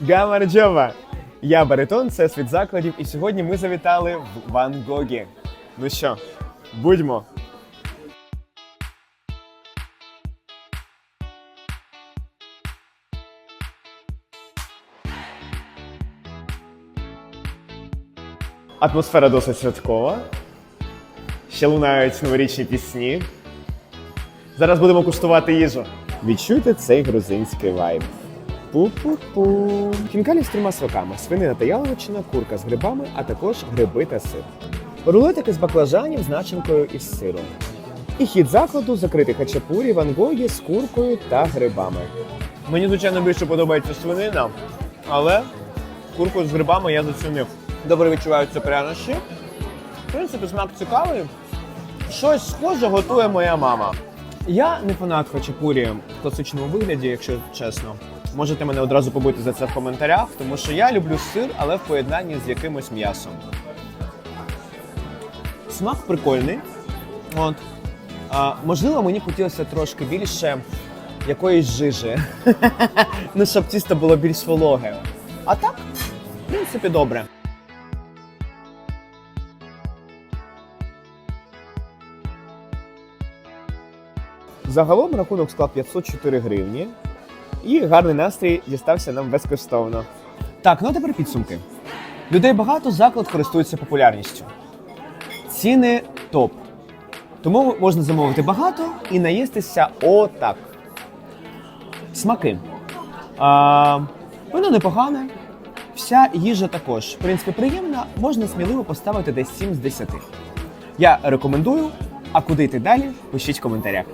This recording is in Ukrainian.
Гамарджова! Я баритон, це світ закладів, і сьогодні ми завітали в Ван Гогі. Ну що, будьмо! Атмосфера досить святкова. Ще лунають новорічні пісні. Зараз будемо куштувати їжу. Відчуйте цей грузинський вайб. Пу-пу-пу. Хінкалі з трьома смаками: свинина та яловичина, курка з грибами, а також гриби та сир. Рулетики з баклажанів з начинкою із сиром. І хід закладу закритий хачапурі вангої з куркою та грибами. Мені, звичайно, більше подобається свинина, але курку з грибами я зацінив. Добре відчуваються прянощі. В принципі, смак цікавий. Щось схоже готує моя мама. Я не фанат хачапурі в класичному вигляді, якщо чесно. Можете мене одразу побити за це в коментарях, тому що я люблю сир, але в поєднанні з якимось м'ясом. Смак прикольний. От. А, можливо, мені хотілося трошки більше якоїсь жижі. ну, щоб тісто було більш вологе. А так, в принципі, добре. Загалом рахунок склав 504 гривні, і гарний настрій дістався нам безкоштовно. Так, ну а тепер підсумки. Людей багато, заклад користується популярністю. Ціни топ. Тому можна замовити багато і наїстися отак. Смаки. А, воно непогане. Вся їжа також. В принципі, приємна, можна сміливо поставити десь 7 з 10. Я рекомендую, а куди йти далі, пишіть в коментарях.